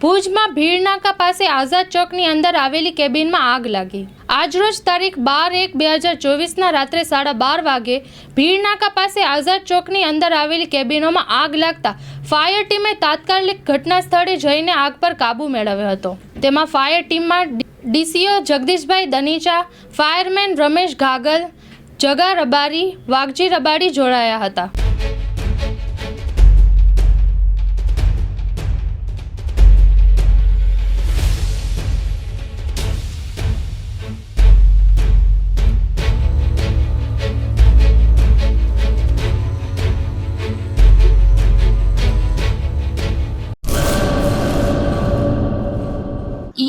ભુજમાં ભીડનાકા પાસે આઝાદ ચોકની અંદર આવેલી કેબિનમાં આગ લાગી. આજરોજ તારીખ બાર એક બે હજાર ચોવીસના રાત્રે સાડા બાર વાગે ભીડનાકા પાસે આઝાદ ચોકની અંદર આવેલી કેબિનોમાં આગ લાગતા ફાયર ટીમે તાત્કાલિક ઘટના સ્થળે જઈને આગ પર કાબૂ મેળવ્યો હતો. તેમાં ફાયર ટીમમાં ડીસીઓ જગદીશભાઈ દનીચા, ફાયરમેન રમેશ ઘાગલ જગા રબારી, વાઘજી રબારી જોડાયા હતા.